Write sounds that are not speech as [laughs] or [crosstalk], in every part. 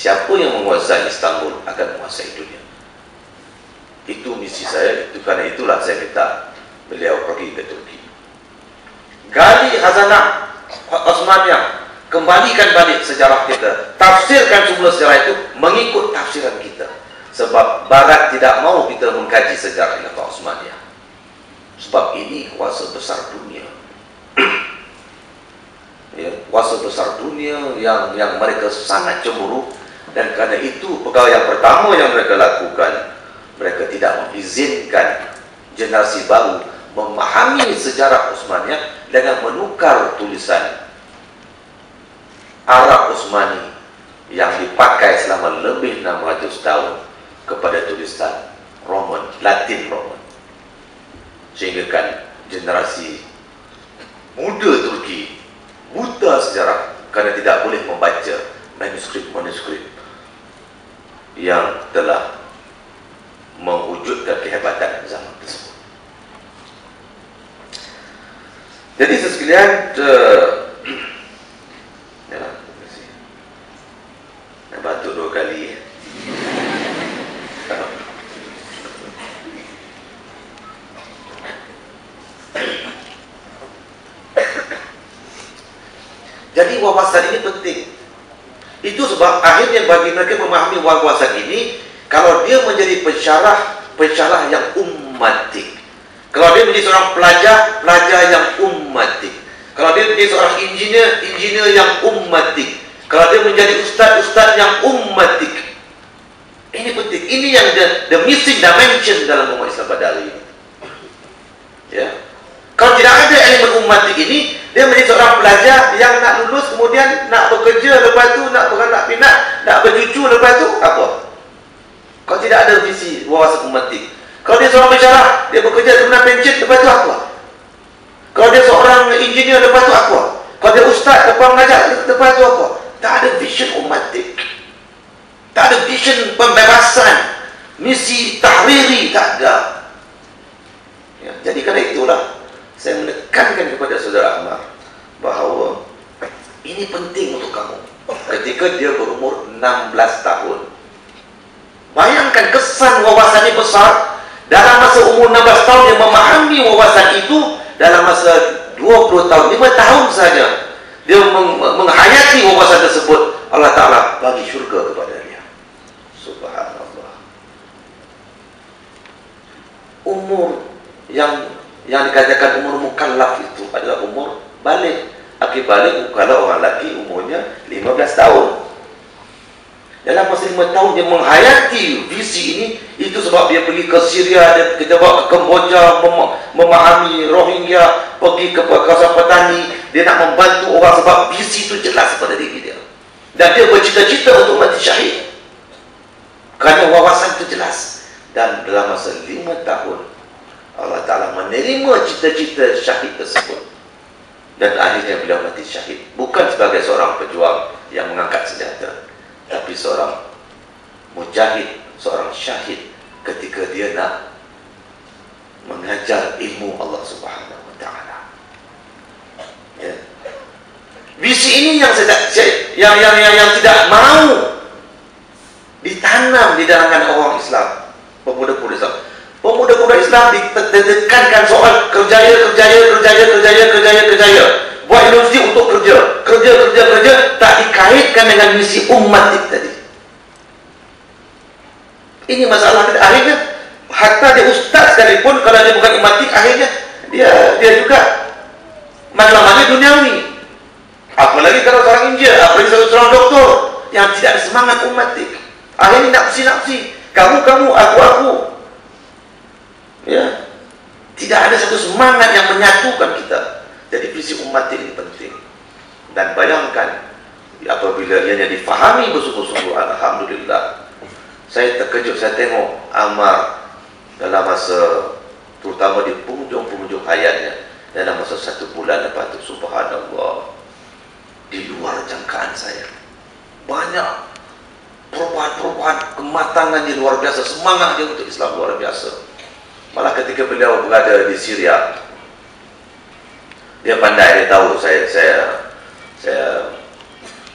siapa yang menguasai Istanbul akan menguasai dunia. Itu misi saya. Itu karena itulah saya minta beliau pergi ke Turki. Gali hazanah Osmaniyah kembalikan balik sejarah kita tafsirkan semua sejarah itu mengikut tafsiran kita. Sebab barat tidak mau kita mengkaji sejarah Khilafah Osmaniyah sebab ini kuasa besar dunia. [clears throat] Ya, kuasa besar dunia yang yang mereka sangat cemburu dan kerana itu pegawai yang pertama yang mereka lakukan mereka tidak mengizinkan generasi baru memahami sejarah Osmaniyah dengan menukar tulisan Arab Osmani yang dipakai selama lebih 600 tahun kepada tulisan Roman, Latin Roman. Sehingga kan generasi muda Turki buta sejarah kerana tidak boleh membaca manuskrip-manuskrip yang telah mewujudkan kehebatan zaman tersebut. Jadi sesekalian [clears throat] ya, nak batuk dua kali ya. Jadi wawasan ini penting. Sebab akhirnya bagi mereka memahami wawasan ini kalau dia menjadi pensyarah pensyarah yang ummatik. Kalau dia menjadi seorang pelajar, pelajar yang ummatik. Kalau dia menjadi seorang engineer, engineer yang ummatik. Kalau dia menjadi ustaz, ustaz yang ummatik. Ini penting. Ini yang the, the missing dimension dalam umat Islam pada hari ini. Ya. Kalau tidak ada elemen ummatik ini, dia menjadi seorang pelajar yang nak lulus kemudian nak bekerja lepas tu, nak beranak pinak, nak bercucu lepas tu, apa? Kalau tidak ada visi wawasan ummatik. Kalau dia seorang bicara, dia bekerja kemudian pencet, lepas tu apa? Kalau dia seorang engineer, lepas tu apa? Kalau dia ustaz, lepas mengajar, lepas tu apa? Tak ada vision ummatik. Tak ada vision pembebasan. Misi tahriri, tak ada. Ya, jadi kerana itulah, saya menekankan kepada saudara Ahmad bahawa ini penting untuk kamu. Ketika dia berumur 16 tahun. Bayangkan kesan wawasan ini besar dalam masa umur 16 tahun dia memahami wawasan itu dalam masa 20 tahun, 5 tahun saja dia meng menghayati wawasan tersebut Allah Ta'ala bagi syurga kepada dia subhanallah umur yang yang dikatakan umur mukallaf itu adalah umur balik. Aki balik kalau orang lelaki umurnya 15 tahun. Dalam masa 5 tahun dia menghayati visi ini itu sebab dia pergi ke Syria dia kita bawa ke Kamboja mem memahami Rohingya pergi ke kawasan petani. Dia nak membantu orang sebab visi itu jelas pada diri dia. Dan dia bercita-cita untuk mati syahid. Kerana wawasan itu jelas. Dan dalam masa 5 tahun menerima cita-cita syahid tersebut. Dan akhirnya beliau mati syahid. Bukan sebagai seorang pejuang yang mengangkat senjata tapi seorang mujahid seorang syahid ketika dia nak mengajar ilmu Allah Subhanahu wa taala. Ya. Visi ini yang saya, yang, yang yang yang tidak mau ditanam di dalam orang Islam. Pemuda-pemuda Islam. Pemuda-pemuda Islam ditekankan soal kerjaya, kerjaya, kerjaya, kerjaya, kerjaya, kerjaya. Buat universiti untuk kerja. Kerja, kerja, kerja. Tak dikaitkan dengan misi umat tadi. Ini masalah kita. Akhirnya, hatta dia ustaz sekalipun, kalau dia bukan umatik, akhirnya dia dia juga matlamatnya duniawi. Apalagi kalau seorang India, apalagi seorang doktor yang tidak semangat umatik. Akhirnya nafsi-nafsi. Kamu-kamu, aku-aku ya. Tidak ada satu semangat yang menyatukan kita. Jadi visi umat ini penting. Dan bayangkan apabila ianya difahami bersungguh-sungguh Alhamdulillah saya terkejut saya tengok Amar dalam masa terutama di penghujung-penghujung hayatnya dalam masa satu bulan lepas itu subhanallah di luar jangkaan saya. Banyak perubahan-perubahan kematangan yang luar biasa semangat dia untuk Islam luar biasa Malah ketika beliau berada di Syria, dia pandai, dia tahu saya saya saya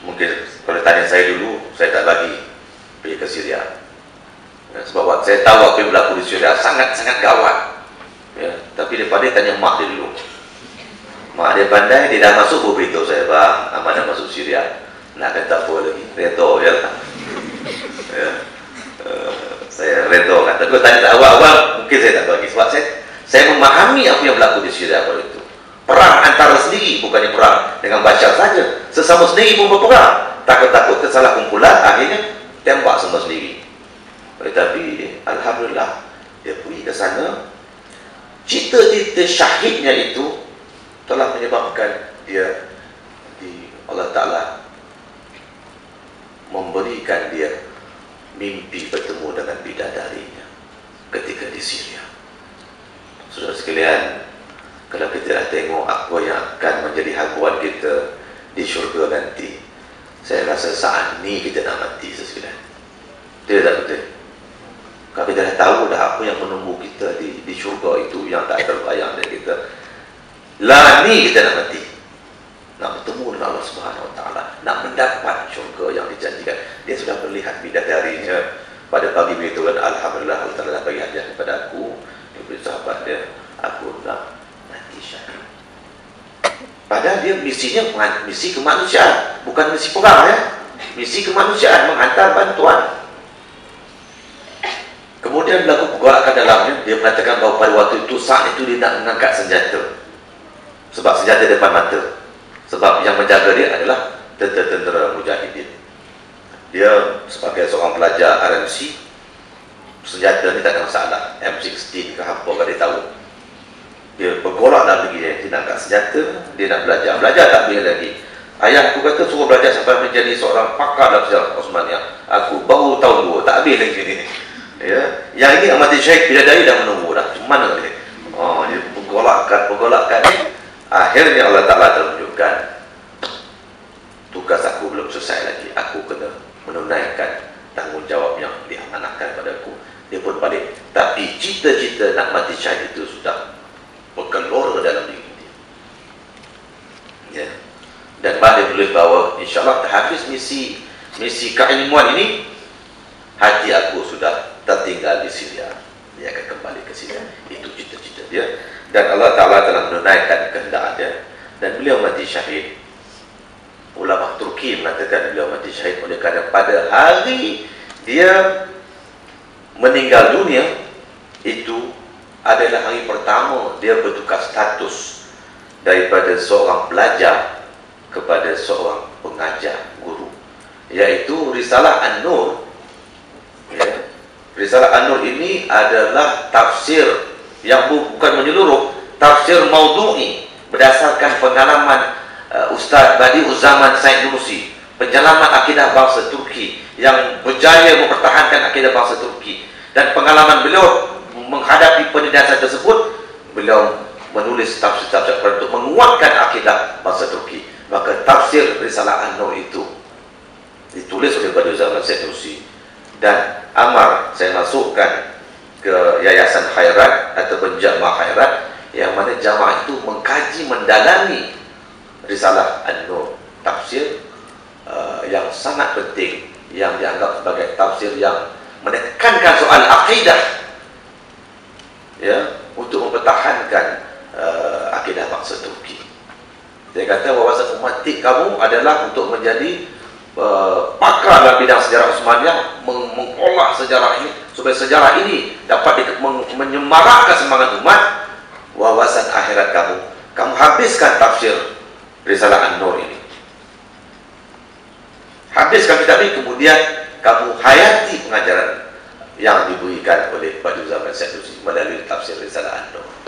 mungkin kalau tanya saya dulu saya tak bagi pergi ke Syria. Ya, sebab saya tahu apa yang berlaku di Syria sangat-sangat gawat. Ya, tapi daripada tanya mak dia dulu. Mak dia pandai dia dah masuk beritahu saya bang dah masuk Syria. Nak kata apa lagi? Reto ya ya saya reto kan tapi tanya awal-awal mungkin saya tak bagi sebab saya saya memahami apa yang berlaku di Syria pada itu. Perang antara sendiri bukannya perang dengan Bashar saja. Sesama sendiri pun berperang. Takut-takut kesalah kumpulan akhirnya tembak semua sendiri. Tetapi Alhamdulillah dia pergi ke sana. Cita-cita syahidnya itu telah menyebabkan dia di Allah Ta'ala memberikan dia mimpi bertemu dengan bidadarinya ketika di Syria. Saudara sekalian, kalau kita tengok apa yang akan menjadi haluan kita di syurga nanti, saya rasa saat ni kita nak mati sesekalian. Tidak tak betul? Kalau kita dah tahu dah apa yang menunggu kita di, di syurga itu yang tak terbayang dari kita, lah ni kita nak mati nak bertemu dengan Allah Subhanahu Wa Taala, nak mendapat. Dia sudah melihat bidadarinya pada pagi itu dan alhamdulillah Allah bagi hadiah kepada aku, dia beri sahabat dia, aku nak mati syahid. Padahal dia misinya misi kemanusiaan, bukan misi perang ya. Misi kemanusiaan menghantar bantuan. Kemudian berlaku pergolakan dalamnya, dia mengatakan bahawa pada waktu itu saat itu dia nak mengangkat senjata. Sebab senjata depan mata. Sebab yang menjaga dia adalah tentera-tentera mujahidin. Dia sebagai seorang pelajar RMC, senjata ni tak ada masalah. M16 ke apa kan dia tahu. Dia bergolak dalam diri dia. Dia nak kat senjata, dia nak belajar. Belajar tak boleh lagi. Ayah aku kata suruh belajar sampai menjadi seorang pakar dalam sejarah Osmania. Aku baru tahu dua, tak habis lagi ni. [laughs] Ya. Yang ini amati syahid bila dari dah menunggu dah. Mana dia? Oh, dia bergolakkan, bergolakkan ni. Akhirnya Allah Ta'ala terunjukkan Tugas aku belum selesai lagi Aku kena menunaikan tanggungjawab yang diamanahkan pada aku Dia pun balik. Tapi cita-cita nak mati syahid itu sudah Berkelora dalam diri dia. Ya. Dan dia tulis bahawa InsyaAllah terhabis misi Misi keilmuan ini Hati aku sudah tertinggal di Syria Dia akan kembali ke Syria Itu cita-cita dia. Dan Allah Ta'ala telah menunaikan kehendak dia. Dan beliau mati syahid ulama Turki mengatakan beliau mati syahid oleh kerana pada hari dia meninggal dunia itu adalah hari pertama dia bertukar status daripada seorang pelajar kepada seorang pengajar guru iaitu Risalah An-Nur ya. Risalah An-Nur ini adalah tafsir yang bukan menyeluruh tafsir maudhu'i berdasarkan pengalaman uh, Ustaz Badi Uzaman Said Nursi penyelamat akidah bangsa Turki yang berjaya mempertahankan akidah bangsa Turki. Dan pengalaman beliau menghadapi penindasan tersebut beliau menulis tafsir-tafsir untuk menguatkan akidah bangsa Turki. Maka tafsir Risalah An-Nur itu ditulis oleh Badi Uzaman Said Nursi. Dan amar saya masukkan ke Yayasan Khairat ataupun Jamaah Khairat yang mana jamaah itu mengkaji mendalami risalah An-Nur. Tafsir uh, yang sangat penting yang dianggap sebagai tafsir yang menekankan soal akidah. Ya untuk mempertahankan uh, akidah bangsa Turki. Dia kata wawasan umat kamu adalah untuk menjadi uh, pakar dalam bidang sejarah Osmaniyah meng mengolah sejarah ini supaya sejarah ini dapat menyemarakkan semangat umat. Wawasan akhirat kamu. Kamu habiskan tafsir Risalah An-Nur ini. Habiskan kitab ini kemudian kamu hayati pengajaran yang diberikan oleh Baju Zaman Syekh melalui tafsir Risalah An-Nur